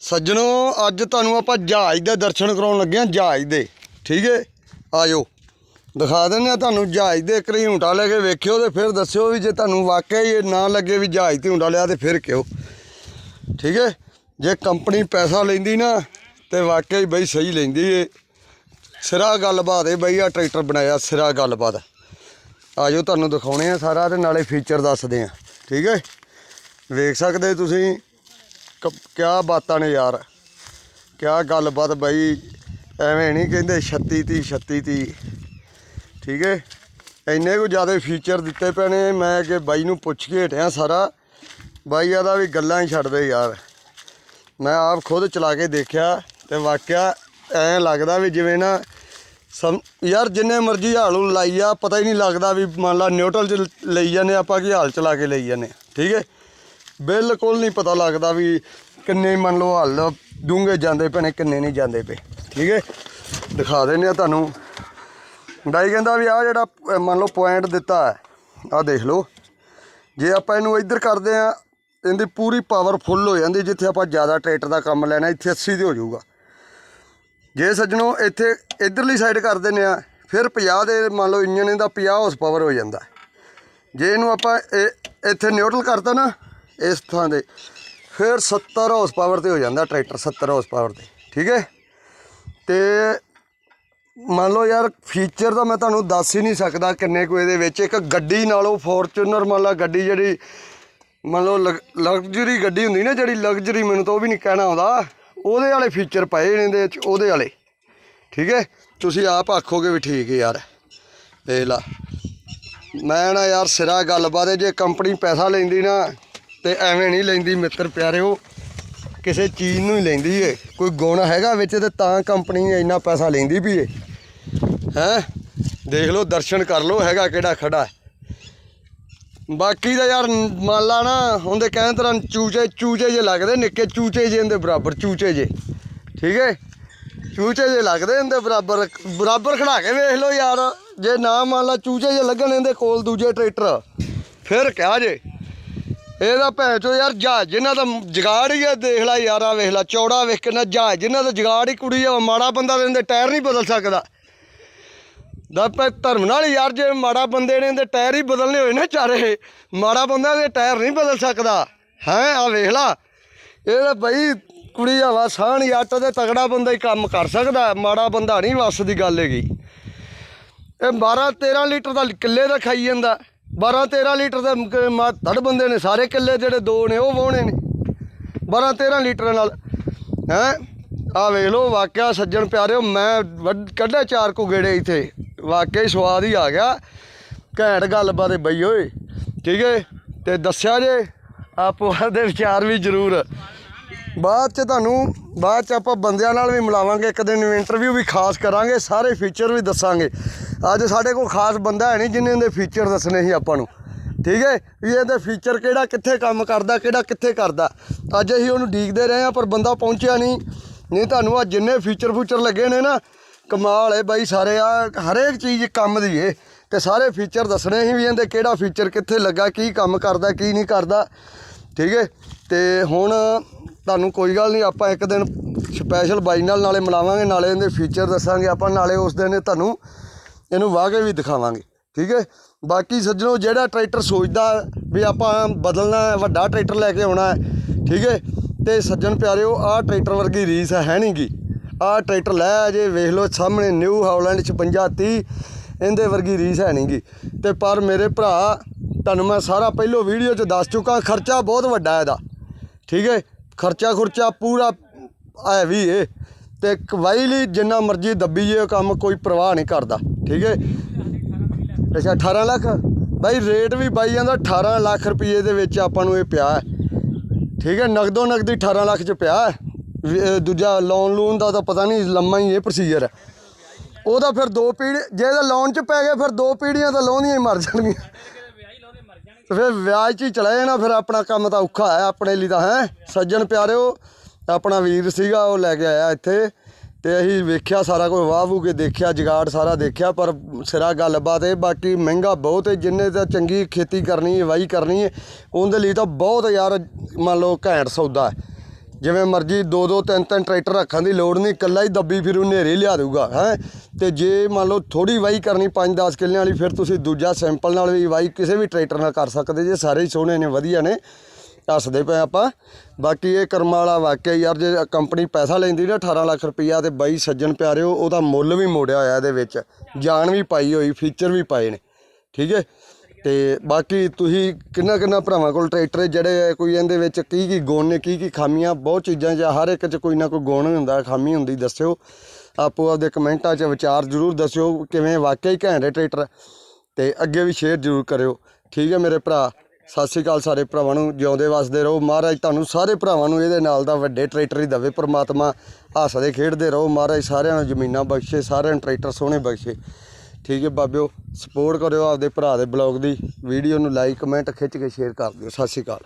ਸੱਜਣੋ, ਅੱਜ ਤੁਹਾਨੂੰ ਆਪਾਂ ਜਹਾਜ਼ ਦੇ ਦਰਸ਼ਨ ਕਰਾਉਣ ਲੱਗੇ ਹਾਂ, ਜਹਾਜ਼ ਦੇ। ਠੀਕ ਹੈ? ਆਜੋ। ਦਿਖਾ ਦਿੰਦੇ ਆ ਤੁਹਾਨੂੰ ਜਹਾਜ਼ ਦੇ, ਇੱਕ ਰੀ ਝੂਟਾ ਲੈ ਕੇ ਵੇਖਿਓ ਤੇ ਫਿਰ ਦੱਸਿਓ ਵੀ ਜੇ ਤੁਹਾਨੂੰ ਵਾਕਿਆ ਹੀ ਇਹ ਨਾ ਲੱਗੇ ਵੀ ਜਹਾਜ਼ ਤੇ ਝੂਟਾ ਲਿਆ ਤੇ ਫਿਰ ਕਿਉਂ। ਠੀਕ ਹੈ? ਜੇ ਕੰਪਨੀ ਪੈਸਾ ਲੈਂਦੀ ਨਾ, ਤੇ ਵਾਕਿਆ ਹੀ ਬਈ ਸਹੀ ਲੈਂਦੀ ਏ। ਸਿਰਾ ਗੱਲਬਾਤ ਏ ਬਈ ਆ ਟਰੈਕਟਰ ਬਣਾਇਆ, ਸਿਰਾ ਗੱਲਬਾਤ। ਆਜੋ ਤੁਹਾਨੂੰ ਦਿਖਾਉਣੇ ਆ ਸਾਰਾ ਤੇ ਨਾਲੇ ਫੀਚਰ ਦੱਸਦੇ ਆ। ਠੀਕ ਹੈ? ਵੇਖ ਸਕਦੇ ਤੁਸੀਂ। ਕਿਆ ਬਾਤਾਂ ਨੇ ਯਾਰ। ਕਿਆ ਗੱਲਬਾਤ ਬਾਈ। ਐਵੇਂ ਨਹੀਂ ਕਹਿੰਦੇ 36 ਤੀ 36 ਤੀ ਠੀਕ ਹੈ ਇੰਨੇ ਕੁ ਜ਼ਿਆਦਾ ਫੀਚਰ ਦਿੱਤੇ ਪੈਣੇ ਮੈਂ ਕਿ ਬਾਈ ਨੂੰ ਪੁੱਛ ਕੇ ਹਟਿਆ ਸਾਰਾ। ਬਾਈ ਆਦਾ ਵੀ ਗੱਲਾਂ ਹੀ ਛੱਡ ਦੇ ਯਾਰ। ਮੈਂ ਆਪ ਖੁਦ ਚਲਾ ਕੇ ਦੇਖਿਆ ਤੇ ਵਾਕਿਆ ਐਂ ਲੱਗਦਾ ਵੀ ਜਿਵੇਂ ਨਾ ਸਮ, ਯਾਰ ਜਿੰਨੇ ਮਰਜ਼ੀ ਹਾਲੂ ਲਾਈ ਆ, ਪਤਾ ਹੀ ਨਹੀਂ ਲੱਗਦਾ ਵੀ ਮੰਨ ਲਾ ਨਿਊਟਰਲ ਚ ਲਈ ਜਾਂਦੇ ਆਪਾਂ ਕੀ ਹਾਲ ਚਲਾ ਕੇ ਲਈ ਜਾਂਦੇ ਠੀਕ ਹੈ ਬਿਲਕੁਲ ਨਹੀਂ ਪਤਾ ਲੱਗਦਾ ਵੀ ਕਿੰਨੇ ਮੰਨ ਲਓ ਹੱਲ ਡੂੰਘੇ ਜਾਂਦੇ ਪਏ ਨੇ, ਕਿੰਨੇ ਨਹੀਂ ਜਾਂਦੇ ਪਏ। ਠੀਕ ਹੈ? ਦਿਖਾ ਦਿੰਦੇ ਆ ਤੁਹਾਨੂੰ। ਡਾਈ ਕਹਿੰਦਾ ਵੀ ਆ ਜਿਹੜਾ ਮੰਨ ਲਓ ਪੁਆਇੰਟ ਦਿੱਤਾ ਹੈ ਆ ਦੇਖ ਲਓ। ਜੇ ਆਪਾਂ ਇਹਨੂੰ ਇੱਧਰ ਕਰਦੇ ਆ ਇਹਦੀ ਪੂਰੀ ਪਾਵਰ ਫੁੱਲ ਹੋ ਜਾਂਦੀ, ਜਿੱਥੇ ਆਪਾਂ ਜ਼ਿਆਦਾ ਟਰੈਕਟਰ ਦਾ ਕੰਮ ਲੈਣਾ, ਇੱਥੇ 80 ਤੇ ਹੋ ਜਾਊਗਾ। ਜੇ ਸੱਜਣੋ, ਇੱਥੇ ਇਧਰਲੀ ਸਾਈਡ ਕਰ ਦਿੰਦੇ ਆ ਫਿਰ 50 ਦੇ ਮੰਨ ਲਓ ਇੰਜਨ ਇਹਦਾ 50 ਹਾਰਸ ਪਾਵਰ ਹੋ ਜਾਂਦਾ। ਜੇ ਇਹਨੂੰ ਆਪਾਂ ਇਹ, ਇੱਥੇ ਨਿਊਟਰਲ ਕਰਤਾ ਨਾ ਇਸ ਥਾਂ ਦੇ ਫਿਰ 70 ਹਾਰਸ ਪਾਵਰ ਤੇ ਹੋ ਜਾਂਦਾ ਟਰੈਕਟਰ 70 ਹਾਰਸ ਪਾਵਰ ਤੇ, ਠੀਕ ਹੈ? ਤੇ ਮੰਨ ਲਓ ਯਾਰ ਫੀਚਰ ਤਾਂ ਮੈਂ ਤੁਹਾਨੂੰ ਦੱਸ ਹੀ ਨਹੀਂ ਸਕਦਾ ਕਿੰਨੇ ਕੁ ਇਹਦੇ ਵਿੱਚ। ਇੱਕ ਗੱਡੀ ਨਾਲੋਂ ਫੋਰਚੂਨਰ ਮੰਨ ਲਾ ਗੱਡੀ ਜਿਹੜੀ, ਮੰਨ ਲਓ ਲਗਜ਼ਰੀ ਗੱਡੀ ਹੁੰਦੀ ਨਾ ਜਿਹੜੀ ਲਗਜ਼ਰੀ ਮੈਨੂੰ ਤਾਂ ਉਹ ਵੀ ਨਹੀਂ ਕਹਿਣਾ ਆਉਂਦਾ। ਉਹਦੇ ਵਾਲੇ ਫੀਚਰ ਪਏ ਨੇ ਇਹਦੇ ਵਿੱਚ ਉਹਦੇ ਵਾਲੇ, ਠੀਕ ਹੈ? ਤੁਸੀਂ ਆਪ ਆਖੋਗੇ ਵੀ ਠੀਕ ਹੈ ਯਾਰ, ਦੇਖ ਲਾ। ਮੈਂ ਨਾ ਯਾਰ ਸਿਰਾ ਗੱਲਬਾਤ ਹੈ, ਜੇ ਕੰਪਨੀ ਪੈਸਾ ਲੈਂਦੀ ਨਾ ਤੇ ਐਵੇਂ ਨਹੀਂ ਲੈਂਦੀ ਮਿੱਤਰ ਪਿਆਰਿਓ ਕਿਸੇ ਚੀਜ਼ ਨੂੰ ਹੀ ਲੈਂਦੀ ਏ। ਕੋਈ ਗੁਣ ਹੈਗਾ ਵਿੱਚ ਤੇ ਤਾਂ ਕੰਪਨੀ ਇੰਨਾ ਪੈਸਾ ਲੈਂਦੀ ਵੀ ਏ। ਹੈ? ਦੇਖ ਲਓ, ਦਰਸ਼ਨ ਕਰ ਲਓ, ਹੈਗਾ ਕਿਹੜਾ ਖੜਾ। ਬਾਕੀ ਦਾ ਯਾਰ ਮੰਨ ਲਾ ਨਾ ਹੁੰਦੇ ਕਹਿਣ ਤਰ੍ਹਾਂ ਚੂਚੇ ਚੂਚੇ ਜੇ ਲੱਗਦੇ, ਨਿੱਕੇ ਚੂਚੇ ਜੇ ਇਹਦੇ ਬਰਾਬਰ, ਚੂਚੇ ਜੇ ਠੀਕ ਹੈ ਚੂਚੇ ਜੇ ਲੱਗਦੇ ਇਹਦੇ ਬਰਾਬਰ ਬਰਾਬਰ ਖੜਾ ਕੇ ਵੇਖ ਲਓ ਯਾਰ। ਜੇ ਨਾ ਮੰਨ ਲਾ ਚੂਚੇ ਜੇ ਲੱਗਣ ਇਹਦੇ ਕੋਲ ਦੂਜੇ ਟਰੈਕਟਰ, ਫਿਰ ਕਿਹਾ ਜੇ? ਇਹਦਾ ਭੈਣ ਚੋ ਯਾਰ ਜਹਾਜ਼ ਜਿਨ੍ਹਾਂ ਦਾ ਜਗਾੜ ਹੀ ਆ, ਦੇਖ ਲੈ ਯਾਰਾ, ਵੇਖ ਲੈ, ਚੌੜਾ ਵੇਖ ਕਿੰਨਾ ਜਹਾਜ਼, ਜਿਨ੍ਹਾਂ ਦਾ ਜਗਾੜ ਹੀ ਕੁੜੀ ਆ ਮਾੜਾ ਬੰਦਾ ਤੇ ਇਹਦੇ ਟਾਇਰ ਨਹੀਂ ਬਦਲ ਸਕਦਾ। ਦਾ ਪੈ ਧਰਮ ਨਾਲ ਯਾਰ, ਜੇ ਮਾੜਾ ਬੰਦੇ ਨੇ ਇਹਦੇ ਟਾਇਰ ਹੀ ਬਦਲਨੇ ਹੋਏ ਨਾ ਚਾਰੇ, ਮਾੜਾ ਬੰਦਾ ਇਹਦੇ ਟਾਇਰ ਨਹੀਂ ਬਦਲ ਸਕਦਾ। ਹੈ ਆ ਵੇਖ ਲਾ। ਇਹ ਤਾਂ ਬਈ ਕੁੜੀ ਹਵਾ ਸਾਹਣ ਜੱਟ ਤੇ ਤਗੜਾ ਬੰਦਾ ਹੀ ਕੰਮ ਕਰ ਸਕਦਾ, ਮਾੜਾ ਬੰਦਾ ਨਹੀਂ ਵੱਸ ਦੀ ਗੱਲ ਹੈਗੀ। ਇਹ 12 13 ਲੀਟਰ ਦਾ ਕਿੱਲੇ ਦਾ ਖਾਈ ਜਾਂਦਾ। 12 13 ਲੀਟਰ ਦੇ ਮ- ਧੜ ਬੰਦੇ ਨੇ, ਸਾਰੇ ਕਿੱਲੇ ਜਿਹੜੇ ਦੋ ਨੇ, ਉਹ ਵਾਹੁਣੇ ਨੇ। 12 13 ਲੀਟਰ ਨਾਲ, ਹੈ? ਆ ਵੇਖ ਲਓ, ਵਾਕਿਆ ਸੱਜਣ ਪਿਆਰਿਓ, ਮੈਂ ਵੱਢ- ਕੱਢੇ ਚਾਰ ਕੁ ਗੇੜੇ ਇੱਥੇ। ਵਾਕਿਆ ਹੀ ਸਵਾਦ ਹੀ ਆ ਗਿਆ। ਘੈਂਟ ਗੱਲਬਾਤ ਹੈ ਬਈ, ਓਏ। ਠੀਕ ਹੈ? ਤੇ ਦੱਸਿਆ ਜੇ, ਆਪੋ ਦੇ ਵਿਚਾਰ ਵੀ ਜ਼ਰੂਰ। ਬਾਅਦ ਚ ਤੁਹਾਨੂੰ, ਬਾਅਦ ਚ ਆਪਾਂ ਬੰਦਿਆਂ ਨਾਲ ਵੀ ਮਿਲਾਵਾਂਗੇ, ਇੱਕ ਦਿਨ ਇੰਟਰਵਿਊ ਵੀ ਖਾਸ ਕਰਾਂਗੇ, ਸਾਰੇ ਫੀਚਰ ਵੀ ਦੱਸਾਂਗੇ। ਅੱਜ ਸਾਡੇ ਕੋਲ ਖਾਸ ਬੰਦਾ ਹੈ ਨਹੀਂ, ਜਿਹਨੇ ਇਹਦੇ ਫੀਚਰ ਦੱਸਣੇ ਸੀ ਆਪਾਂ ਨੂੰ। ਠੀਕ ਹੈ? ਵੀ ਇਹਦੇ ਫੀਚਰ ਕਿਹੜਾ, ਕਿੱਥੇ ਕੰਮ ਕਰਦਾ, ਕਿਹੜਾ ਕਿੱਥੇ ਕਰਦਾ। ਅੱਜ ਅਸੀਂ ਉਹਨੂੰ ਡੀਕਦੇ ਰਹੇ ਹਾਂ, ਪਰ ਬੰਦਾ ਪਹੁੰਚਿਆ ਨਹੀਂ। ਨਹੀਂ ਤੁਹਾਨੂੰ ਆ ਜਿੰਨੇ ਫੀਚਰ ਫੂਚਰ ਲੱਗੇ ਨੇ ਨਾ, ਕਮਾਲ ਹੈ ਬਾਈ ਸਾਰੇ। ਆ ਹਰੇਕ ਚੀਜ਼ ਕੰਮ ਦੀ ਏ। ਤੇ ਸਾਰੇ ਫੀਚਰ ਦੱਸਣੇ ਸੀ ਵੀ ਇਹਦੇ ਕਿਹੜਾ ਫੀਚਰ ਕਿੱਥੇ ਲੱਗਾ, ਕੀ ਕੰਮ ਕਰਦਾ, ਕੀ ਨਹੀਂ ਕਰਦਾ। ਠੀਕ ਹੈ? ਤੇ ਹੁਣ ਤੁਹਾਨੂੰ ਕੋਈ ਗੱਲ ਨਹੀਂ, ਆਪਾਂ ਇੱਕ ਦਿਨ ਸਪੈਸ਼ਲ ਬਾਈ ਨਾਲ, ਨਾਲੇ ਮਿਲਾਵਾਂਗੇ, ਨਾਲੇ ਇਹਦੇ ਫੀਚਰ ਦੱਸਾਂਗੇ। ਆਪਾਂ ਨਾਲੇ ਉਸ ਦਿਨ ਤੁਹਾਨੂੰ ਇਹਨੂੰ ਵਾਹ ਕੇ ਵੀ ਦਿਖਾਵਾਂਗੇ, ਠੀਕ ਹੈ? ਬਾਕੀ ਸੱਜਣੋ, ਜਿਹੜਾ ਟਰੈਕਟਰ ਸੋਚਦਾ ਵੀ ਆਪਾਂ ਬਦਲਣਾ ਵੱਡਾ ਟਰੈਕਟਰ ਲੈ ਕੇ ਆਉਣਾ ਹੈ, ਠੀਕ ਹੈ? ਤੇ ਸੱਜਣ ਪਿਆਰਿਓ, ਆਹ ਟਰੈਕਟਰ ਵਰਗੀ ਰੀਸ ਹੈ ਨਹੀਂਗੀ ਆਹ ਟਰੈਕਟਰ ਲੈ ਜੇ, ਵੇਖ ਲਓ, ਸਾਹਮਣੇ ਨਿਊ ਹਾਲੈਂਡ 56 30 ਇਹਦੇ ਵਰਗੀ ਰੀਸ ਹੈ ਨਹੀਂਗੀ ਤੇ ਪਰ ਮੇਰੇ ਭਰਾ, ਤੁਹਾਨੂੰ ਮੈਂ ਸਾਰਾ ਪਹਿਲੋ ਵੀਡੀਓ 'ਚ ਦੱਸ ਚੁੱਕਾ, ਖਰਚਾ ਬਹੁਤ ਵੱਡਾ ਇਹਦਾ, ਠੀਕ ਹੈ? ਖਰਚਾ ਖੁਰਚਾ ਪੂਰਾ ਹੈ ਵੀ ਇਹ। ਤੇ ਕਵਾਈ ਲਈ ਜਿੰਨਾ ਮਰਜ਼ੀ ਦੱਬੀ ਜੇ ਉਹ ਕੰਮ ਕੋਈ ਪਰਵਾਹ ਨਹੀਂ ਕਰਦਾ, ਠੀਕ ਹੈ ਅੱਛਾ 18 ਲੱਖ? ਬਾਈ ਰੇਟ ਵੀ ਬਾਈ ਜਾਂਦਾ 18 ਲੱਖ ਰੁਪਏ ਦੇ ਵਿੱਚ ਆਪਾਂ ਨੂੰ ਇਹ ਪਿਆ ਹੈ। ਠੀਕ ਹੈ, ਨਗਦੋ ਨਗਦੀ 18 ਲੱਖ ਚ ਪਿਆ ਹੈ। ਵੀ ਦੂਜਾ ਲੋਨ ਲੂਨ ਦਾ ਤਾਂ ਪਤਾ ਨਹੀਂ, ਲੰਮਾ ਹੀ ਇਹ ਪ੍ਰੋਸੀਜਰ ਹੈ। ਉਹਦਾ ਫਿਰ ਦੋ ਪੀੜੀ ਜੇ ਇਹਦਾ ਲੋਨ ਚ ਪੈ ਗਿਆ, ਫਿਰ ਦੋ ਪੀੜੀਆਂ ਤਾਂ ਲਾਉਂਦੀਆਂ ਹੀ ਮਰ ਜਾਣਗੀਆਂ। ਫਿਰ ਵਿਆਜ 'ਚ ਹੀ ਚਲਾ ਜਾਣਾ, ਫਿਰ ਆਪਣਾ ਕੰਮ ਤਾਂ ਔਖਾ ਹੈ, ਆਪਣੇ ਲਈ ਤਾਂ, ਹੈ? ਸੱਜਣ ਪਿਆਰਿਓ ਆਪਣਾ ਵੀਰ ਸੀਗਾ, ਉਹ ਲੈ ਕੇ ਆਇਆ ਇੱਥੇ ਤੇ ਅਸੀਂ ਵੇਖਿਆ ਸਾਰਾ ਕੁਝ, ਵਾਹ ਵੂ ਕੇ ਦੇਖਿਆ, ਜਗਾੜ ਸਾਰਾ ਦੇਖਿਆ, ਪਰ ਸਿਰਾ ਗੱਲਬਾਤ ਹੈ ਬਾਕੀ ਮਹਿੰਗਾ ਬਹੁਤ ਹੈ, ਜਿੰਨੇ ਤਾਂ ਚੰਗੀ ਖੇਤੀ ਕਰਨੀ ਹੈ ਵਾਈ ਕਰਨੀ ਹੈ, ਉਹਦੇ ਲਈ ਤਾਂ ਬਹੁਤ ਯਾਰ ਮੰਨ ਲਓ ਘੈਂਟ ਸੌਦਾ ਹੈ। ਜਿਵੇਂ ਮਰਜ਼ੀ ਦੋ ਦੋ ਤਿੰਨ ਤਿੰਨ ਟਰੈਕਟਰ ਰੱਖਣ ਦੀ ਲੋੜ ਨਹੀਂ, ਇਕੱਲਾ ਹੀ ਦੱਬੀ ਫਿਰ ਉਹ ਨੇਰੇ ਲਿਆ ਦੂਗਾ ਹੈ। ਤੇ ਜੇ ਮੰਨ ਲਓ ਥੋੜੀ ਵਾਈ ਕਰਨੀ 5-10 ਕਿੱਲਿਆਂ ਵਾਲੀ, ਫਿਰ ਤੁਸੀਂ ਦੂਜਾ ਸੈਂਪਲ ਨਾਲ ਵੀ ਵਾਈ ਕਿਸੇ ਵੀ ਟਰੈਕਟਰ ਨਾਲ ਕਰ ਸਕਦੇ ਜੇ, ਸਾਰੇ ਹੀ ਸੋਹਣੇ ਨੇ, ਵਧੀਆ ਨੇ। ਦੱਸਦੇ ਪਏ ਆਪਾਂ। ਬਾਕੀ ਇਹ ਕਰਮਾਂ ਵਾਲਾ ਵਾਕਿਆ ਯਾਰ, ਜੇ ਕੰਪਨੀ ਪੈਸਾ ਲੈਂਦੀ ਨਾ 18 ਲੱਖ ਰੁਪਈਆ ਤੇ ਬਾਈ ਸੱਜਣ ਪਿਆਰਿਓ, ਉਹਦਾ ਮੁੱਲ ਵੀ ਮੋੜਿਆ ਹੋਇਆ ਇਹਦੇ ਵਿੱਚ। ਜਾਨ ਵੀ ਪਾਈ ਹੋਈ ਫੀਚਰ ਵੀ ਪਾਏ ਨੇ। ਠੀਕ ਹੈ? ਤੇ ਬਾਕੀ ਤੁਸੀਂ ਕਿੰਨਾ ਕਿੰਨਾ ਭਰਾਵਾਂ ਕੋਲ ਟਰੈਕਟਰ ਹੈ, ਜਿਹੜੇ ਕੋਈ ਇਹਦੇ ਵਿੱਚ ਕੀ ਕੀ ਗੁਣ ਨੇ, ਕੀ ਕੀ ਖਾਮੀਆਂ, ਬਹੁਤ ਚੀਜ਼ਾਂ 'ਚ ਹਰ ਇੱਕ 'ਚ ਕੋਈ ਨਾ ਕੋਈ ਗੁਣ ਹੁੰਦਾ, ਖਾਮੀ ਹੁੰਦੀ, ਦੱਸਿਓ। ਆਪੋ ਆਪਦੇ ਕਮੈਂਟਾਂ 'ਚ ਵਿਚਾਰ ਜ਼ਰੂਰ ਦੱਸਿਓ, ਕਿਵੇਂ ਵਾਕਿਆ ਹੀ ਘੈਂਟ ਹੈ ਟਰੈਕਟਰ। ਤੇ ਅੱਗੇ ਵੀ ਸ਼ੇਅਰ ਜ਼ਰੂਰ ਕਰਿਓ। ਠੀਕ ਹੈ ਮੇਰੇ ਭਰਾ? ਸਤਿ ਸ਼੍ਰੀ ਅਕਾਲ ਸਾਰੇ ਭਰਾਵਾਂ ਨੂੰ, ਜਿਉਂਦੇ ਵਸਦੇ ਰਹੋ। ਮਹਾਰਾਜ ਤੁਹਾਨੂੰ ਸਾਰੇ ਭਰਾਵਾਂ ਨੂੰ ਇਹਦੇ ਨਾਲ ਦਾ ਵੱਡੇ ਟਰੈਕਟਰ ਹੀ ਦਵੇ, ਪ੍ਰਮਾਤਮਾ ਹੱਸਦੇ ਖੇਡਦੇ ਰਹੋ। ਮਹਾਰਾਜ ਸਾਰਿਆਂ ਨੂੰ ਜ਼ਮੀਨਾਂ ਬਖਸ਼ੇ, ਸਾਰਿਆਂ ਨੂੰ ਟਰੈਕਟਰ ਸੋਹਣੇ ਬਖਸ਼ੇ। ਠੀਕ ਹੈ ਬਾਬਿਓ ਸਪੋਰਟ ਕਰਿਓ ਆਪਦੇ ਭਰਾ ਦੇ ਬਲੌਗ ਦੀ ਵੀਡੀਓ ਨੂੰ ਲਾਈਕ ਕਮੈਂਟ ਖਿੱਚ ਕੇ ਸ਼ੇਅਰ ਕਰ ਦਿਓ। ਸਤਿ ਸ਼੍ਰੀ ਅਕਾਲ।